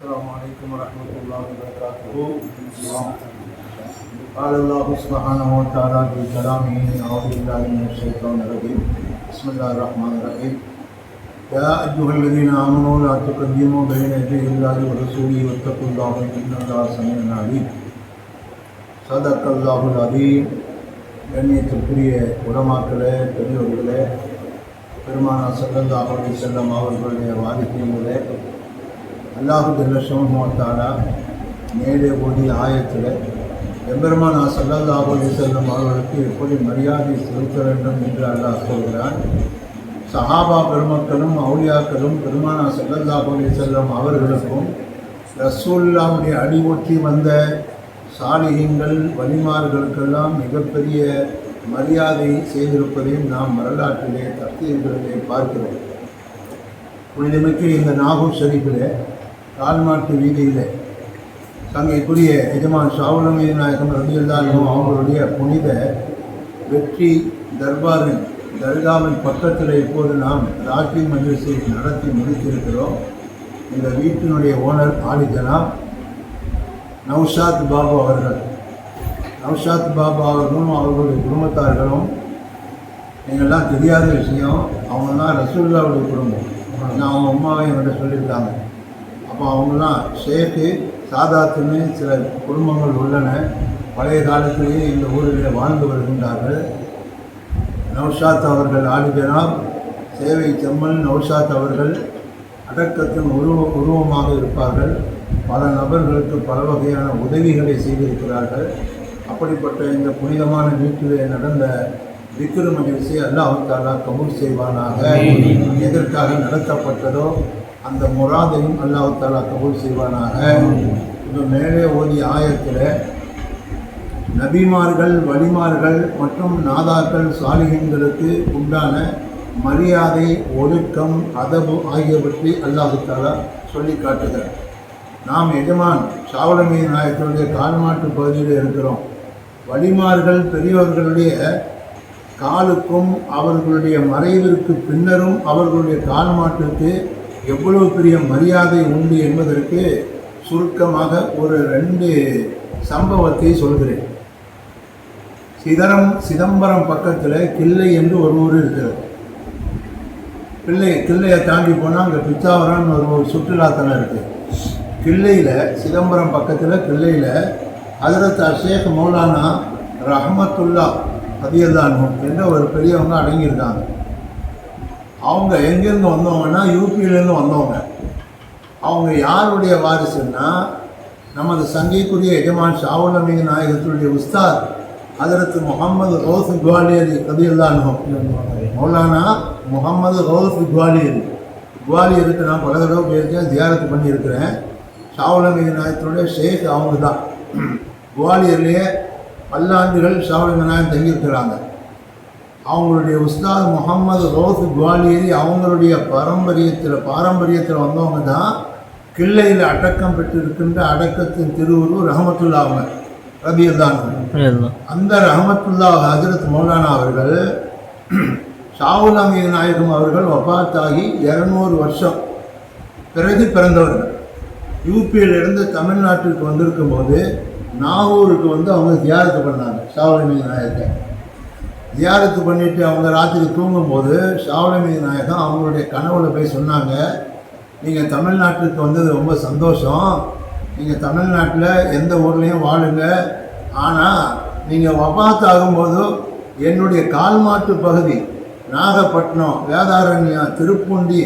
السلام عليكم ورحمة الله وبركاته قال الله سبحانه وتعالى في كلامه أعوذ بالله من الشيطان الرجيم بسم الله الرحمن الرحيم يا أيها الذين آمنوا لا تقدموا بين يدي الله ورسوله واتقوا الله إن الله سميع عليم صدق الله العظيم கண்ணியத்திற்குரிய உலமாக்களே பெரியவர்களே பெருமானா சல்லல்லாஹு அலைஹி செல்லம் அவர்களுடைய வாரிசுகளே அல்லாஹு ஜல்லஷமத்தாலா மேலே ஓதி ஆயத்தில் எம்பெருமான் சல்லல்லாஹு செல்லும் அவர்களுக்கு எப்படி மரியாதை செலுத்த வேண்டும் என்று அல்லாஹ் சொல்கிறான். சஹாபா பெருமக்களும் அவுளியாக்களும் பெருமானா சல்லல்லாஹு அலைஹி செல்லம் அவர்களுக்கும் ரசூல்லாவுடைய அடிவொற்றி வந்த சாலிகங்கள் வலிமார்களுக்கெல்லாம் மிகப்பெரிய மரியாதை செய்திருப்பதையும் நாம் வரலாற்றிலே தத்தியங்களிலே பார்க்கிறோம். புனிதமிக்க இந்த நாகூர் ஷெரீஃபிலே கால்மாட்டு வீதியில் தங்கைக்குரிய எஜமான் ஷாவுலமீ நாயகம் ரபியுல்லாலும் அவங்களுடைய புனித வெற்றி தர்பாரின் தர்காவின் பக்கத்தில் இப்போது நாம் ராக்கி மகிழ்ச்சியை நடத்தி முடித்திருக்கிறோம். இந்த வீட்டினுடைய ஓனர் ஆலிஜனா நவ்ஷாத் பாபு அவர்கள். நவ்ஷாத் பாபா அவர்களும் அவர்களுடைய குடும்பத்தார்களும் நீங்கள்லாம் தெரியாத விஷயம். அவங்கெல்லாம் ரசூல்லாவுடைய குடும்பம். நான் அவங்க அம்மாவை என்கிட்ட சொல்லியிருக்காங்க. அப்போ அவங்கெல்லாம் சேர்த்து சாதாத்துன்னு சில குடும்பங்கள் உள்ளன. பழைய காலத்திலேயே இந்த ஊரில் வாழ்ந்து வருகின்றார்கள். நௌஷாத் அவர்கள் ஆளுகிறார் சேவை செம்மல் நௌஷாத் அவர்கள் அடக்கத்தின் உருவ உருவமாக இருப்பார்கள். பல நபர்களுக்கு பல வகையான உதவிகளை செய்திருக்கிறார்கள். அப்படிப்பட்ட இந்த புனிதமான வீட்டிலே நடந்த விக்ரு மகிழ்ச்சி அல்லாஹாலா கபூல் செய்வானாக. எதற்காக நடத்தப்பட்டதோ அந்த முராதையும் அல்லாஹு தாலா கபூல் செய்வானாக. இந்த மேலே ஓதி ஆயத்தில் நபிமார்கள் வலிமார்கள் மற்றும் நாதார்கள் சாலிகங்களுக்கு உண்டான மரியாதை ஒழுக்கம் அதபு ஆகியவற்றை அல்லாஹு தாலா சொல்லி காட்டுகிறார். நாம் எஜமான் சாவலமீ நாயத்தினுடைய கால்மாட்டு பகுதியில் இருக்கிறோம். வழிமார்கள் பெரியவர்களுடைய காலுக்கும் அவர்களுடைய மறைவிற்கு பின்னரும் அவர்களுடைய கால்மாட்டுக்கு எவ்வளவு பெரிய மரியாதை உண்டு என்பதற்கு சுருக்கமாக ஒரு ரெண்டு சம்பவத்தை சொல்கிறேன். சிதறம் சிதம்பரம் பக்கத்தில் கிள்ளை என்று ஒரு ஊர் இருக்கிறது. கிள்ளை கிள்ளையை தாண்டி போனால் அங்கே பித்தாவரம்னு ஒரு சுற்றுலாத்தலம் இருக்குது கிள்ளையில் சிதம்பரம் பக்கத்தில் கிள்ளையில் ஹதரத் அஷேக் மௌலானா ரஹமத்துல்லா பதியல்லானும் என்ற ஒரு பெரியவங்க அடங்கியிருக்காங்க. அவங்க எங்கேருந்து வந்தவங்கன்னா யூபியிலேருந்து வந்தவங்க. அவங்க யாருடைய வாரிசுன்னா நமது சங்கைக்குரிய எஜமான் ஷாவுலமி நாயகத்துடைய உஸ்தாத் அதற்கு முகமது ரோஸ் குவாலியரி கதியல்லானும் மௌலானா முகமது ரோஸ் குவாலியரி குவாலியருக்கு நான் பல தடவை போயிருக்கேன் தியாரத்து பண்ணியிருக்கிறேன். ஷாவுலமி நாயகத்துடைய ஷேக் அவங்க தான் குவாலியர்லேயே பல்லாண்டுகள் ஷாவுலமி நாயகம் தங்கியிருக்கிறாங்க. அவங்களுடைய உஸ்தாத் முகமது ரோஸ் குவாலியரி அவங்களுடைய பாரம்பரியத்தில் பாரம்பரியத்தில் வந்தவங்க தான் கிள்ளையில் அடக்கம் பெற்றிருக்கின்ற அடக்கத்தின் திருவுருவ ரஹமத்துல்லா அவங்க ரபியல்லான் அந்த ரஹமத்துல்லா ஹஜரத் மௌலானா அவர்கள் ஷாவுல் அமீர் நாயகம் அவர்கள் வபாத்தாகி இரநூறு வருஷம் பிறகு பிறந்தவர்கள். யூபியிலிருந்து தமிழ்நாட்டிற்கு வந்திருக்கும் போது நாகூருக்கு வந்து அவங்க தியாரத்து பண்ணாங்க ஷாவுல் அமீர் நாயகத்தை. தியாரத்து பண்ணிட்டு அவங்க ராத்திரி தூங்கும்போது ஷாவுலமி நாயகம் அவங்களுடைய கனவுல போய் சொன்னாங்க நீங்கள் தமிழ்நாட்டுக்கு வந்தது ரொம்ப சந்தோஷம். நீங்கள் தமிழ்நாட்டில் எந்த ஊர்லேயும் வாழுங்க. ஆனால் நீங்கள் வபாத் ஆகும்போது என்னுடைய கால்மாட்டு பகுதி நாகப்பட்டினம் வேதாரண்யம் திருப்பூண்டி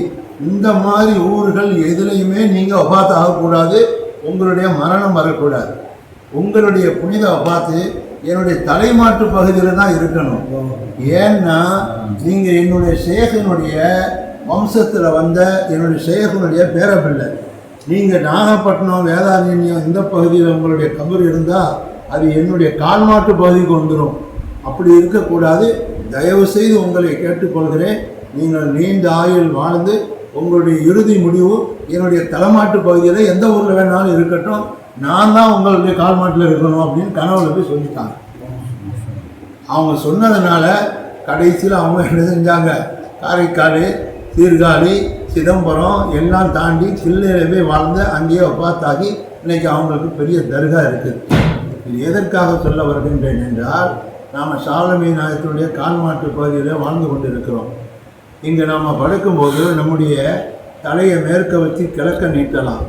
இந்த மாதிரி ஊர்கள் எதுலேயுமே நீங்கள் வபாத் ஆகக்கூடாது. உங்களுடைய மரணம் வரக்கூடாது. உங்களுடைய புனித வபாத்து என்னுடைய தலைமாட்டு பகுதியில் தான் இருக்கணும். ஏன்னா நீங்கள் என்னுடைய சேகனுடைய வம்சத்தில் வந்த என்னுடைய சேகனுடைய பேரப்பிள்ளை. நீங்கள் நாகப்பட்டினம் வேதாரண்யம் இந்த பகுதியில் உங்களுடைய கபர் இருந்தால் அது என்னுடைய கால்மாட்டு பகுதிக்கு வந்துடும் அப்படி இருக்கக்கூடாது. தயவு செய்து உங்களை கேட்டுக்கொள்கிறேன். நீங்கள் நீண்ட ஆயுள் வாழ்ந்து உங்களுடைய இறுதி முடிவு என்னுடைய தலைமாட்டு பகுதியில் எந்த ஊரில் வேணாலும் இருக்கட்டும். நான் தான் உங்களுடைய கால்மாட்டில் இருக்கணும் அப்படின்னு கனவுல போய் சொல்லிட்டாங்க. அவங்க சொன்னதுனால கடைசியில் அவங்க என்ன செஞ்சாங்க? காரைக்காடு சீர்காழி சிதம்பரம் எல்லாம் தாண்டி கிள்ளையிலவே வாழ்ந்து அங்கேயே ஒப்பாத்தாகி இன்னைக்கு அவங்களுக்கு பெரிய தர்கா இருக்குது இது எதற்காக சொல்ல வருகின்றேன் என்றால் நாம் சாலமி நாயத்தினுடைய கால்மாட்டு பகுதியில் வாழ்ந்து கொண்டு இருக்கிறோம் இங்கே நாம் படுக்கும்போது நம்முடைய தலையை மேற்க வச்சு கிழக்க நீட்டலாம்.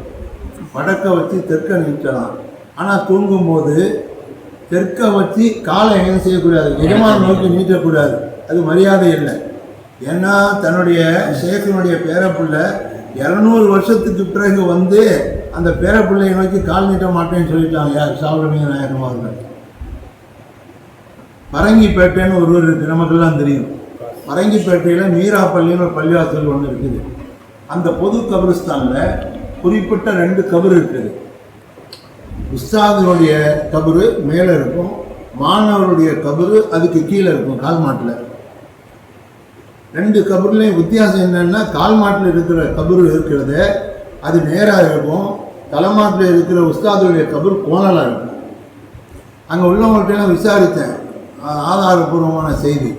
வடக்க வச்சு தெற்க நீட்டலாம் ஆனால் தூங்கும்போது தெற்க வச்சு காலை என்ன செய்யக்கூடாது. எஜமான நோக்கி நீட்டக்கூடாது. அது மரியாதை இல்லை. ஏன்னா தன்னுடைய சேகனுடைய பேரப்புள்ள இரநூறு வருஷத்துக்கு பிறகு வந்து அந்த பேரப்பிள்ளையை நோக்கி கால் நீட்ட மாட்டேன்னு சொல்லிட்டாங்க. யார்? சாவரமிக நாயகம் அவர்கள். பரங்கிப்பேட்டைன்னு ஒருவர் ஒரு நமக்கெல்லாம் தெரியும். பரங்கிப்பேட்டையில் மீராப்பள்ளின்னு ஒரு பள்ளிவாசல் ஒன்று இருக்குது. அந்த பொது கபிரிஸ்தானில் குறிப்பிட்ட ரெண்டு கபர் இருக்குது. உஸ்தாதனுடைய கபரு மேலே இருக்கும். மாணவருடைய கபரு அதுக்கு கீழே இருக்கும் கால் மாட்டில். ரெண்டு கபர்லேயும் வித்தியாசம் என்னென்னா கால் மாட்டில் இருக்கிற கபரு இருக்கிறது அது நேராக இருக்கும். தலைமாட்டில் இருக்கிற உஸ்தாதுடைய கபர் கோணலாக இருக்கும். அங்கே உள்ளவங்கள்ட்ட விசாரித்தேன். ஆதாரபூர்வமான செய்தி.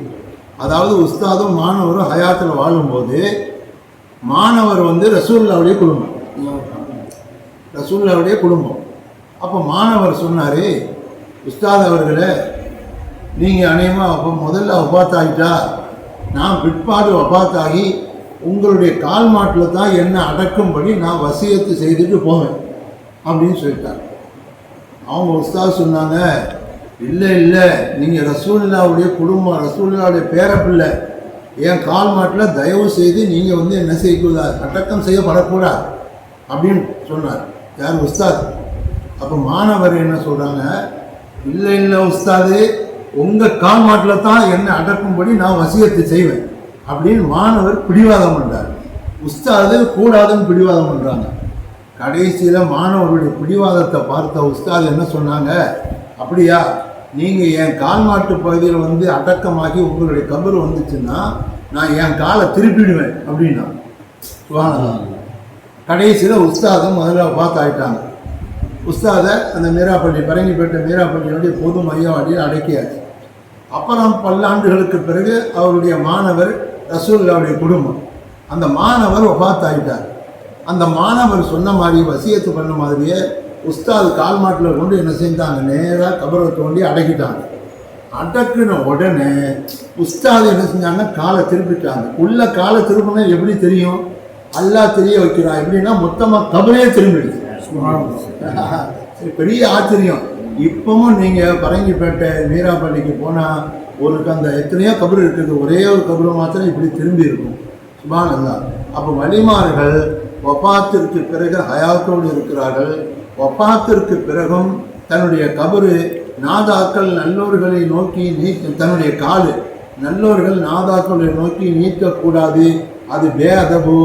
அதாவது உஸ்தாதும் மாணவரும் ஹயாத்தில் வாழும்போது மாணவர் வந்து ரசூல்லாவுடைய குடும்பம். ரசூல்லாவுடைய குடும்பம். அப்போ மாணவர் சொன்னார் உஸ்தாத் அவர்களே நீங்கள் அநேகமாக அப்போ முதல்ல ஒப்பாத்தாகிட்டா நான் பிற்பாடு ஒப்பாத்தாகி உங்களுடைய கால் மாட்டில் தான் என்ன அடக்கும்படி நான் வசியத்து செய்துட்டு போவேன் அப்படின்னு சொல்லிட்டார் அவங்க உஸ்தாத் சொன்னாங்க இல்லை இல்லை நீங்கள் ரசூல்லாவுடைய குடும்பம் ரசூல்லாவுடைய பேரப்பிள்ளை என் கால் மாட்டில் தயவு செய்து நீங்கள் வந்து என்ன செய்யக்கூடாது அடக்கம் செய்யப்படக்கூடாது அப்படின்னு சொன்னார். யார் உஸ்தாத்? அப்போ மாணவர் என்ன சொல்கிறாங்க இல்லை இல்லை உஸ்தாது உங்கள் கால்மாட்டில் தான் என்னை அடக்கும்படி நான் வசியத்தை செய்வேன் அப்படின்னு மாணவர் பிடிவாதம் பண்ணுறார் உஸ்தாது கூடாதுன்னு பிடிவாதம் பண்ணுறாங்க கடைசியில் மாணவருடைய பிடிவாதத்தை பார்த்த உஸ்தாது என்ன சொன்னாங்க? அப்படியா நீங்கள் என் கால்மாட்டு பகுதியில் வந்து அடக்கமாகி உங்களுடைய கபர் வந்துச்சுன்னா நான் என் காலை திருப்பிடுவேன் அப்படின்னா. சுப்ஹானல்லாஹ். கடைசியில் உஸ்தாதும் முதல்ல பார்த்து ஆகிட்டாங்க உஸ்தாதை அந்த மீராப்பள்ளி பரங்கிப்பேட்டை மீராப்பள்ளியினுடைய பொது மையவாடியில் அடக்கியாச்சு. அப்புறம் பல்லாண்டுகளுக்கு பிறகு அவருடைய மாணவர் ரசூல்லாவுடைய குடும்பம். அந்த மாணவர் ஆயிட்டார். அந்த மாணவர் சொன்ன மாதிரி வசியத்து பண்ண மாதிரியே உஸ்தாது கால் மாட்டில் கொண்டு என்ன செஞ்சாங்க? நேராக கபரை தோண்டி அடக்கிட்டாங்க. அடக்குன உடனே உஸ்தாது என்ன செஞ்சாங்க? காலை திருப்பிட்டாங்க. உள்ள காலை திருப்பினா எப்படி தெரியும்? அல்லாஹ் தெரிய வைக்கிறான். எப்படின்னா மொத்தமாக கபரே திரும்பிடுது பெரிய ஆச்சரியம். இப்பவும் நீங்கள் பரங்கிப்பேட்டை மீராப்பள்ளிக்கு போனால் ஒரு அந்த எத்தனையோ கபர் இருக்குது. ஒரே ஒரு கபர் மாத்திரம் இப்படி திரும்பி இருக்கும். சுபான் அல்லா அப்போ வலிமார்கள் வபாத்திற்கு பிறகு ஹயாத்தோடு இருக்கிறார்கள். வபாத்திற்கு பிறகும் தன்னுடைய கபரு நாதாக்கள் நல்லோர்களை நோக்கி நீ தன்னுடைய காலு. நல்லோர்கள் நாதாக்களை நோக்கி நீக்கக்கூடாது அது பே அதபு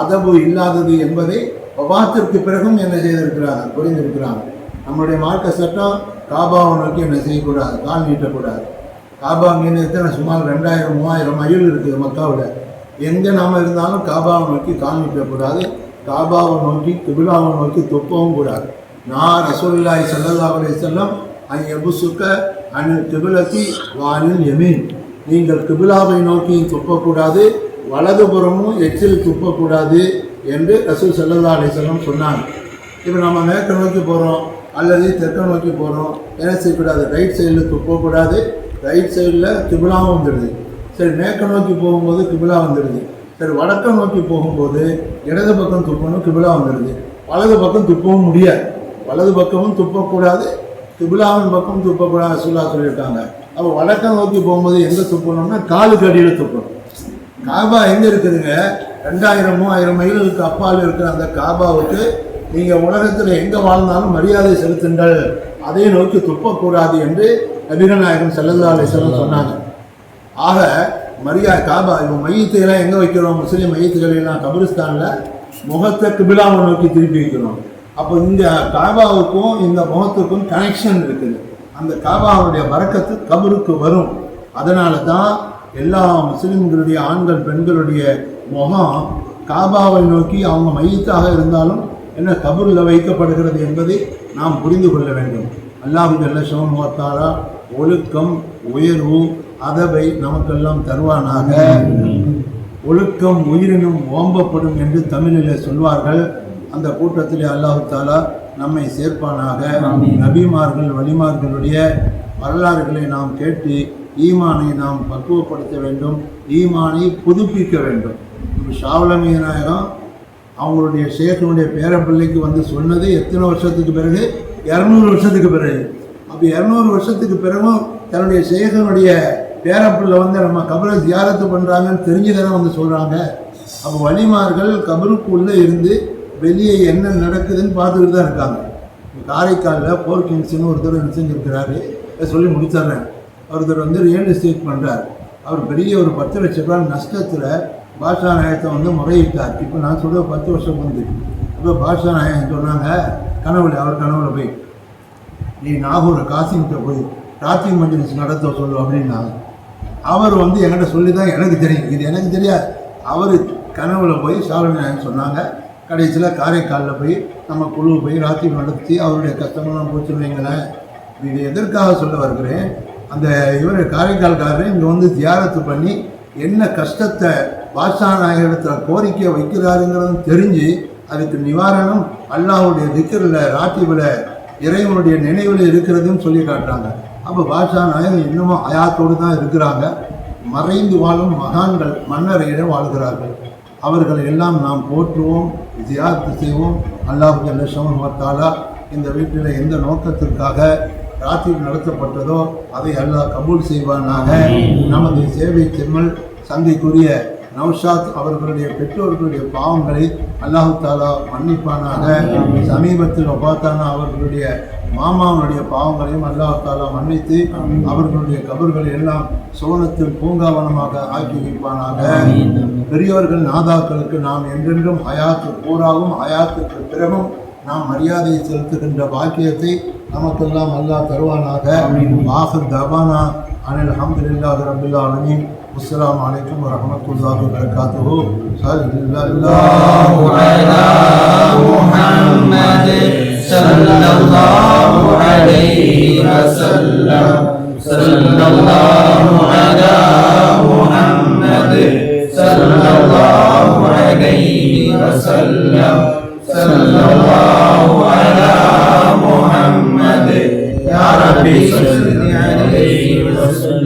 அதபு இல்லாதது என்பதை வபாத்திற்கு பிறகும் என்ன செய்திருக்கிறார்கள்? புரிந்திருக்கிறார்கள். நம்முடைய மார்க்க சட்டம் காபாவை நோக்கி என்ன செய்யக்கூடாது? கால் நீட்டக்கூடாது. காபா மீன் எத்தனை சுமார் ரெண்டாயிரம் மூவாயிரம் மைல் இருக்குது மக்காவில். எங்கே நாம் இருந்தாலும் காபாவை நோக்கி கால் நீட்டக்கூடாது. காபாவை நோக்கி துபிலாவை நோக்கி துப்பவும் கூடாது. நான் ரசோல்லாய் ஸல்லல்லாஹு செல்லம் வஸல்லம் அன் யபுசுக்க அனில் திபிலத்தி வானில் எமீன் நீங்கள் திபிலாவை நோக்கி துப்பக்கூடாது. வலதுபுறமும் எச்சில் துப்பக்கூடாது என்று ரசூல் செல்லதா அலைஹி சொன்னாங்க. இப்போ நம்ம மேற்க நோக்கி போகிறோம் அல்லது தெற்க நோக்கி போகிறோம் என்ன செய்யக்கூடாது. ரைட் சைடில் துப்பக்கூடாது ரைட் சைடில் கிபிலாவும் வந்துடுது சரி மேற்க நோக்கி போகும்போது கிபிலா வந்துடுது சரி வடக்க நோக்கி போகும்போது இடது பக்கம் துப்பணும் கிபிலா வந்துடுது வலது பக்கம் துப்பவும் முடியாது. வலது பக்கமும் துப்பக்கூடாது கிபிலாவின் பக்கம் துப்பக்கூடாது சுல்லா சொல்லியிருக்காங்க. அப்போ வடக்க நோக்கி போகும்போது எங்கே துப்பணும்னா காலுக்கு அடியில் துப்பணும். காபா எங்கே இருக்குதுங்க? ரெண்டாயிரம் மூவாயிரம் மைல்களுக்கு அப்பால் இருக்கிற அந்த காபாவுக்கு நீங்கள் உலகத்தில் எங்கே வாழ்ந்தாலும் மரியாதை செலுத்துங்கள். அதை நோக்கி துப்பக்கூடாது என்று நபிகள் நாயகம் செல்லல்லா அலிஸ்லாம் சொன்னாங்க. ஆக மரியா காபா இப்போ மையத்தையெல்லாம் எங்கே வைக்கிறோம்? முஸ்லீம் மையத்துகளை கபிரிஸ்தானில் முகத்தை கிபிலாவை நோக்கி திருப்பி வைக்கிறோம். அப்போ இந்த காபாவுக்கும் இந்த முகத்துக்கும் கனெக்ஷன் இருக்குது. அந்த காபாவுடைய வரக்கத்து கபருக்கு வரும். அதனால தான் எல்லா முஸ்லிம்களுடைய ஆண்கள் பெண்களுடைய முகம் காபாவை நோக்கி அவங்க மையத்தாக இருந்தாலும் என்ன கபரில் வைக்கப்படுகிறது என்பதை நாம் புரிந்து கொள்ள வேண்டும். அல்லாஹு ஜல்ல சிவமுகத்தாரா ஒழுக்கம் உயர்வு அதவை நமக்கெல்லாம் தருவானாக. ஒழுக்கம் உயிரினும் ஓம்பப்படும் என்று தமிழிலே சொல்வார்கள். அந்த கூட்டத்திலே அல்லாஹு தாலா நம்மை சேர்ப்பானாக. நபிமார்கள் வலிமார்களுடைய வரலாறுகளை நாம் கேட்டு ஈமானை நாம் பக்குவப்படுத்த வேண்டும் ஈமானை புதுப்பிக்க வேண்டும். இப்போ ஷாவலமி நாயகம் அவங்களுடைய ஷேഖனுடைய பேரப்பிள்ளைக்கு வந்து சொன்னது எத்தனை வருஷத்துக்கு பிறகு? இரநூறு வருஷத்துக்கு பிறகு. அப்போ இரநூறு வருஷத்துக்கு பிறகும் தன்னுடைய சேகனுடைய பேரப்பிள்ளை வந்து நம்ம கபரை தியாரத்து பண்ணுறாங்கன்னு தெரிஞ்சுதானே வந்து சொல்கிறாங்க அப்போ வலிமார்கள் கபருக்குள்ளே இருந்து வெளியே என்ன நடக்குதுன்னு பார்த்துக்கிட்டு தான் இருக்காங்க. காரைக்காலில் போர்கிங்ஸ்னு ஒருத்தர் செஞ்சுருக்கிறாரு சொல்லி முடிச்சிடுறேன். ஒருத்தர் வந்து ரியல் எஸ்டேட் பண்ணுறார் அவர் பெரிய ஒரு பத்து லட்ச ரூபாய் நஷ்டத்தில் பாஷா நாயகத்தை வந்து முறையிட்டார். இப்போ நான் சொல்ல பத்து வருஷம் வந்து இப்போ பாஷா நாயகம் சொன்னாங்க கனவுல அவர் கனவுல போய் நீ நாகூர் காசிங்கிட்ட போய் ராத்திரி மஜ்லிஸ் நடத்த சொல்லு அப்படின்னாங்க. அவர் வந்து என்கிட்ட சொல்லி தான் எனக்கு தெரியும். இது எனக்கு தெரியாது. அவர் கனவுல போய் சாலமி நாயகம் சொன்னாங்க. கடைசியில் காரைக்காலில் போய் நம்ம குழு போய் ராத்திரி நடத்தி அவருடைய கஷ்டமெல்லாம் போச்சுன்னு வைங்களேன். இது எதற்காக சொல்ல வருகிறேன்? அந்த இவர் காரைக்கால்காரர் இங்கே வந்து தியாரத்து பண்ணி என்ன கஷ்டத்தை பாஷா நாயகத்தில் கோரிக்கை வைக்கிறாருங்கிறதும் தெரிஞ்சு அதுக்கு நிவாரணம் அல்லாஹ்வுடைய திக்கரில் ராத்திபில் இறைவனுடைய நினைவில் இருக்கிறதுன்னு சொல்லி காட்டுறாங்க. அப்போ பாஷா நாயகம் இன்னமும் அயாத்தோடு தான் இருக்கிறாங்க. மறைந்து வாழும் மகான்கள் மன்னரையிட வாழ்கிறார்கள். அவர்களை எல்லாம் நாம் போற்றுவோம் தியாகத்து செய்வோம். அல்லாஹ் ஜல்லஷம் மத்தாலா இந்த வீட்டில் எந்த நோக்கத்திற்காக ராத்திரி நடத்தப்பட்டதோ அதை அல்லாஹ் கபூல் செய்வானாக. நமது சேவை செம்மல் சங்கைக்குரிய நௌஷாத் அவர்களுடைய பெற்றோர்களுடைய பாவங்களை அல்லாஹு தாலா மன்னிப்பானாக. சமீபத்தில் ஒபாத்தான அவர்களுடைய மாமாவுடைய பாவங்களையும் அல்லாஹு தாலா மன்னித்து அவர்களுடைய கபர்களை எல்லாம் சோனத்தில் பூங்காவனமாக ஆக்கி வைப்பானாக. பெரியோர்கள் நாதாக்களுக்கு நாம் என்றென்றும் ஹயாத்து பூராவும் ஹயாத்துக்கு பிறகும் நாம் மரியாதையை செலுத்துகின்ற பாக்கியத்தை நமக்கெல்லாம் அல்லா தருவானாக. ஆஹர் தபானா அனில் அஹமது இல்லா ரபுல்ல அலமி السلام عليكم ورحمة الله وبركاته صلى الله على محمد صلى الله عليه وسلم صلى الله على محمد صلى الله عليه وسلم sallallahu ala Muhammad ya rabbi salli alaihi wa sallam